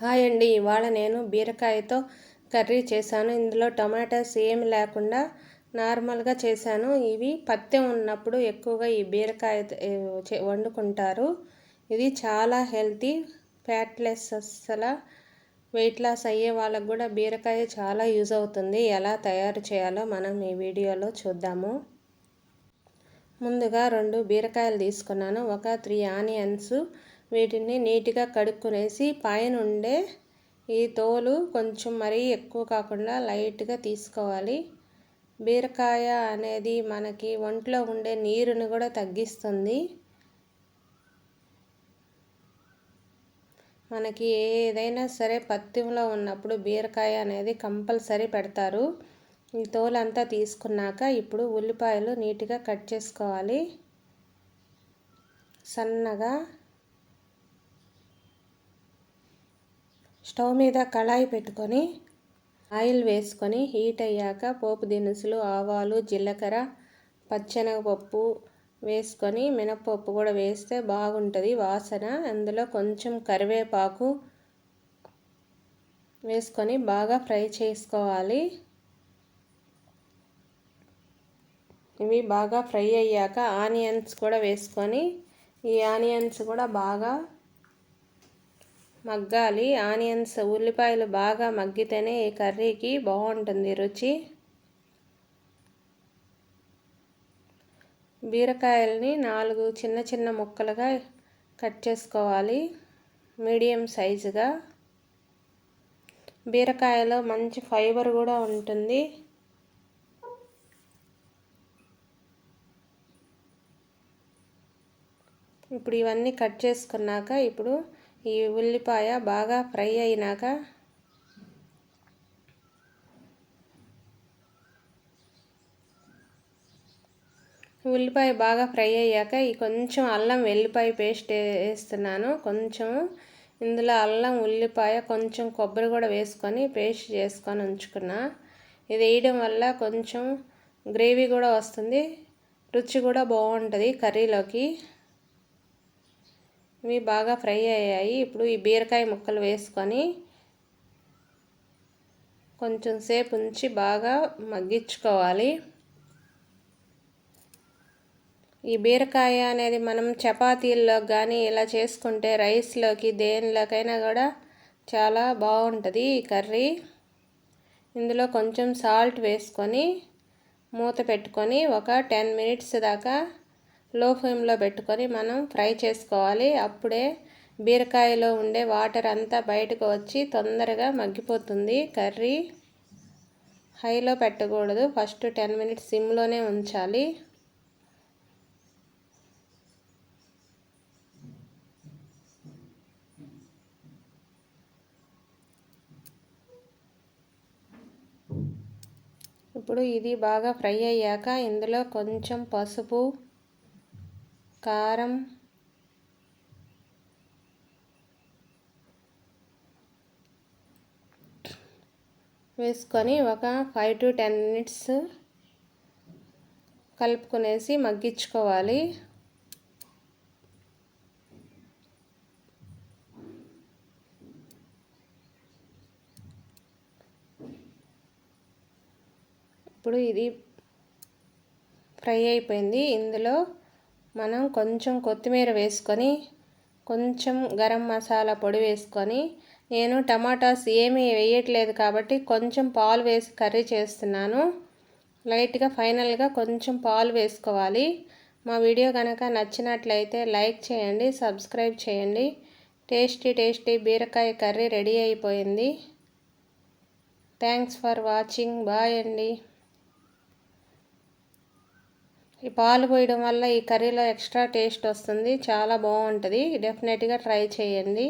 Hi అండి ఇవాళ నేను బీరకాయతో కర్రీ చేశాను. ఇందులో టమాటాస్ ఏమి లేకుండా నార్మల్గా చేశాను. ఇవి పత్యం ఉన్నప్పుడు ఎక్కువగా ఈ బీరకాయ వండుకుంటారు. ఇది చాలా హెల్తీ ఫ్యాట్లెస్ అసలు వెయిట్ లాస్ అయ్యే వాళ్ళకు కూడా బీరకాయ చాలా యూజ్ అవుతుంది. ఎలా తయారు చేయాలో మనం ఈ వీడియోలో చూద్దాము. ముందుగా రెండు బీరకాయలు తీసుకున్నాను. ఒక త్రీ ఆనియన్స్ వీటిని నీట్గా కడుక్కునేసి పైన ఉండే ఈ తోలు కొంచెం మరీ ఎక్కువ కాకుండా లైట్గా తీసుకోవాలి. బీరకాయ అనేది మనకి ఒంట్లో ఉండే నీరుని కూడా తగ్గిస్తుంది. మనకి ఏదైనా సరే పత్యంలో ఉన్నప్పుడు బీరకాయ అనేది కంపల్సరీ పెడతారు. ఈ తోలంతా తీసుకున్నాక ఇప్పుడు ఉల్లిపాయలు నీట్గా కట్ చేసుకోవాలి. సన్నగా స్టవ్ మీద కళాయి పెట్టుకొని ఆయిల్ వేసుకొని హీట్ అయ్యాక పోపు దినుసులు ఆవాలు జీలకర్ర పచ్చెనగపప్పు వేసుకొని మినపప్పు కూడా వేస్తే బాగుంటుంది వాసన. అందులో కొంచెం కరివేపాకు వేసుకొని బాగా ఫ్రై చేసుకోవాలి. ఇవి బాగా ఫ్రై అయ్యాక ఆనియన్స్ కూడా వేసుకొని ఈ ఆనియన్స్ కూడా బాగా మగ్గాలి. ఆనియన్స్ ఉల్లిపాయలు బాగా మగ్గితేనే ఈ కర్రీకి బాగుంటుంది రుచి. బీరకాయల్ని నాలుగు చిన్న చిన్న ముక్కలుగా కట్ చేసుకోవాలి. మీడియం సైజుగా. బీరకాయలో మంచి ఫైబర్ కూడా ఉంటుంది. ఇప్పుడు ఇవన్నీ కట్ చేసుకున్నాక ఇప్పుడు ఈ ఉల్లిపాయ బాగా ఫ్రై అయినాక ఉల్లిపాయ బాగా ఫ్రై అయ్యాక ఈ కొంచెం అల్లం వెల్లిపాయ పేస్ట్ వేస్తున్నాను. కొంచెం ఇందులో అల్లం ఉల్లిపాయ కొంచెం కొబ్బరి కూడా వేసుకొని పేస్ట్ చేసుకొని ఉంచుకున్నా. ఇది వేయడం వల్ల కొంచెం గ్రేవీ కూడా వస్తుంది. రుచి కూడా బాగుంటుంది కర్రీలోకి. ఇవి బాగా ఫ్రై అయ్యాయి. ఇప్పుడు ఈ బీరకాయ ముక్కలు వేసుకొని కొంచెం సేపు ఉంచి బాగా మగ్గించుకోవాలి. ఈ బీరకాయ అనేది మనం చపాతీల్లో కానీ ఇలా చేసుకుంటే రైస్లోకి దేనిలోకైనా కూడా చాలా బాగుంటుంది ఈ కర్రీ. ఇందులో కొంచెం సాల్ట్ వేసుకొని మూత పెట్టుకొని ఒక టెన్ మినిట్స్ దాకా లో ఫ్లేమ్లో పెట్టుకొని మనం ఫ్రై చేసుకోవాలి. అప్పుడే బీరకాయలో ఉండే వాటర్ అంతా బయటకు వచ్చి తొందరగా మగ్గిపోతుంది. కర్రీ హైలో పెట్టకూడదు. ఫస్ట్ టెన్ మినిట్స్ సిమ్లోనే ఉంచాలి. ఇప్పుడు ఇది బాగా ఫ్రై అయ్యాక ఇందులో కొంచెం పసుపు కారం. వేసుకొని ఒక ఫైవ్ టు టెన్ మినిట్స్ కలుపుకునేసి మగ్గించుకోవాలి. ఇప్పుడు ఇది ఫ్రై అయిపోయింది. ఇందులో మనం కొంచెం కొత్తిమీర వేసుకొని కొంచెం గరం మసాలా పొడి వేసుకొని నేను టమాటాస్ ఏమీ వేయట్లేదు కాబట్టి కొంచెం పాలు వేసి కర్రీ చేస్తున్నాను. లైట్గా ఫైనల్గా కొంచెం పాలు వేసుకోవాలి. మా వీడియో కనుక నచ్చినట్లయితే లైక్ చేయండి సబ్స్క్రైబ్ చేయండి. టేస్టీ టేస్టీ బీరకాయ కర్రీ రెడీ అయిపోయింది. Thanks for watching. బాయ్ అండి. ఈ పాలు పోయడం వల్ల ఈ కర్రీలో ఎక్స్ట్రా టేస్ట్ వస్తుంది. చాలా బాగుంటుంది. డెఫినెట్గా ట్రై చేయండి.